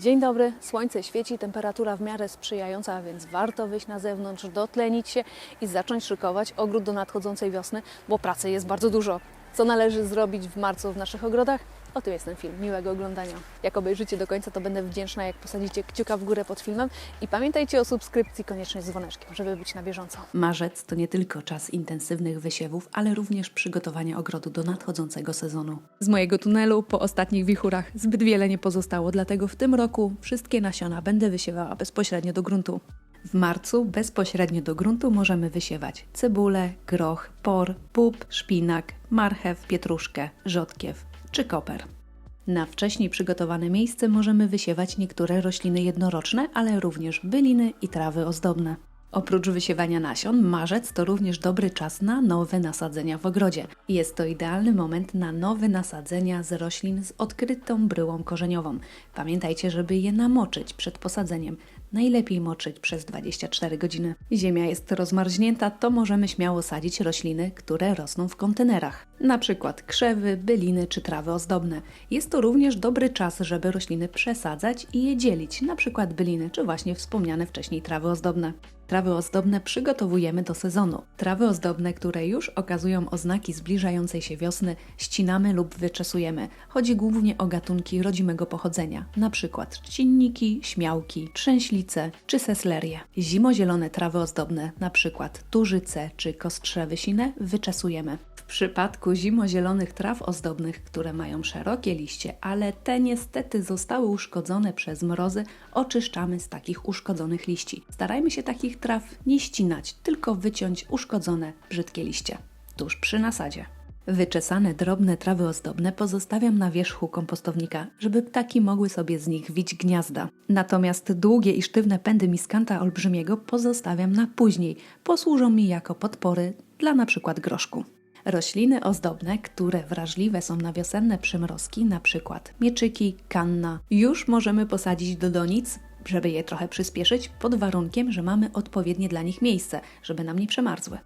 Dzień dobry, słońce świeci, temperatura w miarę sprzyjająca, więc warto wyjść na zewnątrz, dotlenić się i zacząć szykować ogród do nadchodzącej wiosny, bo pracy jest bardzo dużo. Co należy zrobić w marcu w naszych ogrodach? O tym jest ten film. Miłego oglądania. Jak obejrzycie do końca, to będę wdzięczna, jak posadzicie kciuka w górę pod filmem i pamiętajcie o subskrypcji koniecznie z dzwoneczkiem, żeby być na bieżąco. Marzec to nie tylko czas intensywnych wysiewów, ale również przygotowania ogrodu do nadchodzącego sezonu. Z mojego tunelu po ostatnich wichurach zbyt wiele nie pozostało, dlatego w tym roku wszystkie nasiona będę wysiewała bezpośrednio do gruntu. W marcu bezpośrednio do gruntu możemy wysiewać cebulę, groch, por, bób, szpinak, marchew, pietruszkę, rzodkiew czy koper. Na wcześniej przygotowane miejsce możemy wysiewać niektóre rośliny jednoroczne, ale również byliny i trawy ozdobne. Oprócz wysiewania nasion, marzec to również dobry czas na nowe nasadzenia w ogrodzie. Jest to idealny moment na nowe nasadzenia z roślin z odkrytą bryłą korzeniową. Pamiętajcie, żeby je namoczyć przed posadzeniem. Najlepiej moczyć przez 24 godziny. Ziemia jest rozmarznięta, to możemy śmiało sadzić rośliny, które rosną w kontenerach. Na przykład krzewy, byliny czy trawy ozdobne. Jest to również dobry czas, żeby rośliny przesadzać i je dzielić, na przykład byliny czy właśnie wspomniane wcześniej trawy ozdobne. Trawy ozdobne przygotowujemy do sezonu. Trawy ozdobne, które już okazują oznaki zbliżającej się wiosny, ścinamy lub wyczesujemy. Chodzi głównie o gatunki rodzimego pochodzenia, przykład trzcinniki, śmiałki, trzęślice czy seslerie. Zimozielone trawy ozdobne, przykład turzyce czy kostrzewy sine, wyczesujemy. Przypadku zimozielonych traw ozdobnych, które mają szerokie liście, ale te niestety zostały uszkodzone przez mrozy, oczyszczamy z takich uszkodzonych liści. Starajmy się takich traw nie ścinać, tylko wyciąć uszkodzone, brzydkie liście. Tuż przy nasadzie. Wyczesane drobne trawy ozdobne pozostawiam na wierzchu kompostownika, żeby ptaki mogły sobie z nich wić gniazda. Natomiast długie i sztywne pędy miskanta olbrzymiego pozostawiam na później. Posłużą mi jako podpory dla przykład groszku. Rośliny ozdobne, które wrażliwe są na wiosenne przymrozki, przykład mieczyki, kanna, już możemy posadzić do donic, żeby je trochę przyspieszyć, pod warunkiem, że mamy odpowiednie dla nich miejsce, żeby nam nie przemarzły.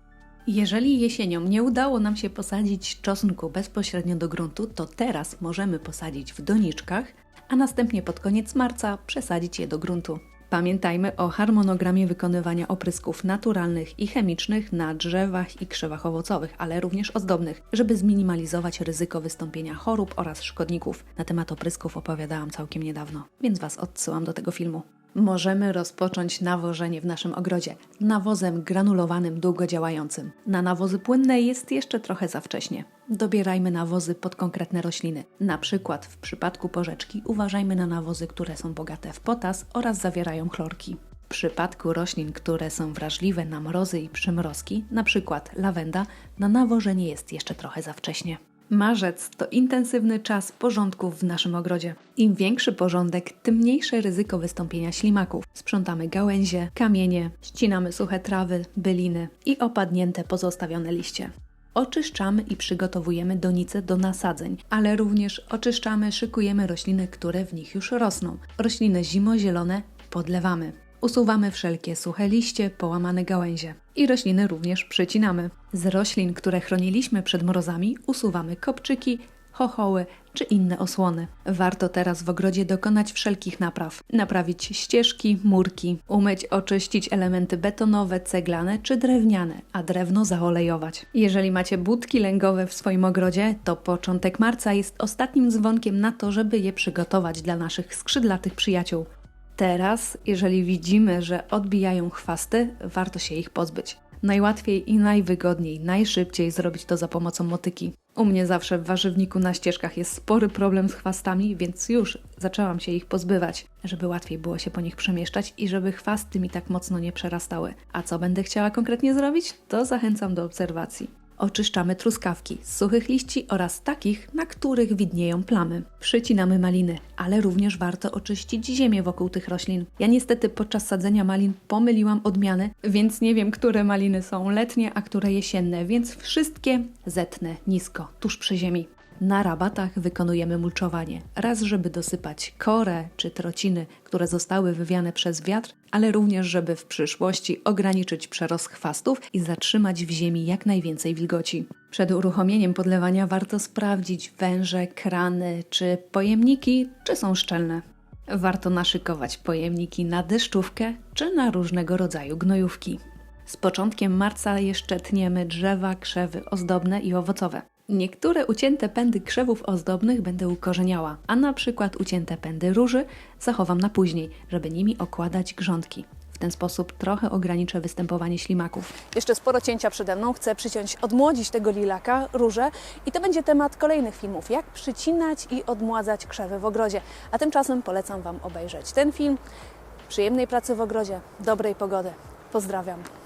Jeżeli jesienią nie udało nam się posadzić czosnku bezpośrednio do gruntu, to teraz możemy posadzić w doniczkach, a następnie pod koniec marca przesadzić je do gruntu. Pamiętajmy o harmonogramie wykonywania oprysków naturalnych i chemicznych na drzewach i krzewach owocowych, ale również ozdobnych, żeby zminimalizować ryzyko wystąpienia chorób oraz szkodników. Na temat oprysków opowiadałam całkiem niedawno, więc Was odsyłam do tego filmu. Możemy rozpocząć nawożenie w naszym ogrodzie nawozem granulowanym długodziałającym. Na nawozy płynne jest jeszcze trochę za wcześnie. Dobierajmy nawozy pod konkretne rośliny. Na przykład w przypadku porzeczki uważajmy na nawozy, które są bogate w potas oraz zawierają chlorki. W przypadku roślin, które są wrażliwe na mrozy i przymrozki, przykład lawenda, na nawożenie jest jeszcze trochę za wcześnie. Marzec to intensywny czas porządków w naszym ogrodzie. Im większy porządek, tym mniejsze ryzyko wystąpienia ślimaków. Sprzątamy gałęzie, kamienie, ścinamy suche trawy, byliny i opadnięte pozostawione liście. Oczyszczamy i przygotowujemy donice do nasadzeń, ale również oczyszczamy, szykujemy rośliny, które w nich już rosną. Rośliny zimozielone podlewamy. Usuwamy wszelkie suche liście, połamane gałęzie. I rośliny również przycinamy. Z roślin, które chroniliśmy przed mrozami, usuwamy kopczyki, chochoły czy inne osłony. Warto teraz w ogrodzie dokonać wszelkich napraw. Naprawić ścieżki, murki, umyć, oczyścić elementy betonowe, ceglane czy drewniane, a drewno zaolejować. Jeżeli macie budki lęgowe w swoim ogrodzie, to początek marca jest ostatnim dzwonkiem na to, żeby je przygotować dla naszych skrzydlatych przyjaciół. Teraz, jeżeli widzimy, że odbijają chwasty, warto się ich pozbyć. Najłatwiej i najwygodniej, najszybciej zrobić to za pomocą motyki. U mnie zawsze w warzywniku na ścieżkach jest spory problem z chwastami, więc już zaczęłam się ich pozbywać, żeby łatwiej było się po nich przemieszczać i żeby chwasty mi tak mocno nie przerastały. A co będę chciała konkretnie zrobić, to zachęcam do obserwacji. Oczyszczamy truskawki z suchych liści oraz takich, na których widnieją plamy. Przycinamy maliny, ale również warto oczyścić ziemię wokół tych roślin. Ja niestety podczas sadzenia malin pomyliłam odmiany, więc nie wiem, które maliny są letnie, a które jesienne, więc wszystkie zetnę nisko, tuż przy ziemi. Na rabatach wykonujemy mulczowanie. Raz, żeby dosypać korę czy trociny, które zostały wywiane przez wiatr, ale również, żeby w przyszłości ograniczyć przerost chwastów i zatrzymać w ziemi jak najwięcej wilgoci. Przed uruchomieniem podlewania warto sprawdzić węże, krany czy pojemniki, czy są szczelne. Warto naszykować pojemniki na deszczówkę czy na różnego rodzaju gnojówki. Z początkiem marca jeszcze tniemy drzewa, krzewy ozdobne i owocowe. Niektóre ucięte pędy krzewów ozdobnych będę ukorzeniała, a na przykład ucięte pędy róży zachowam na później, żeby nimi okładać grządki. W ten sposób trochę ograniczę występowanie ślimaków. Jeszcze sporo cięcia przede mną. Chcę przyciąć, odmłodzić tego lilaka, róże i to będzie temat kolejnych filmów. Jak przycinać i odmładzać krzewy w ogrodzie. A tymczasem polecam Wam obejrzeć ten film. Przyjemnej pracy w ogrodzie, dobrej pogody. Pozdrawiam.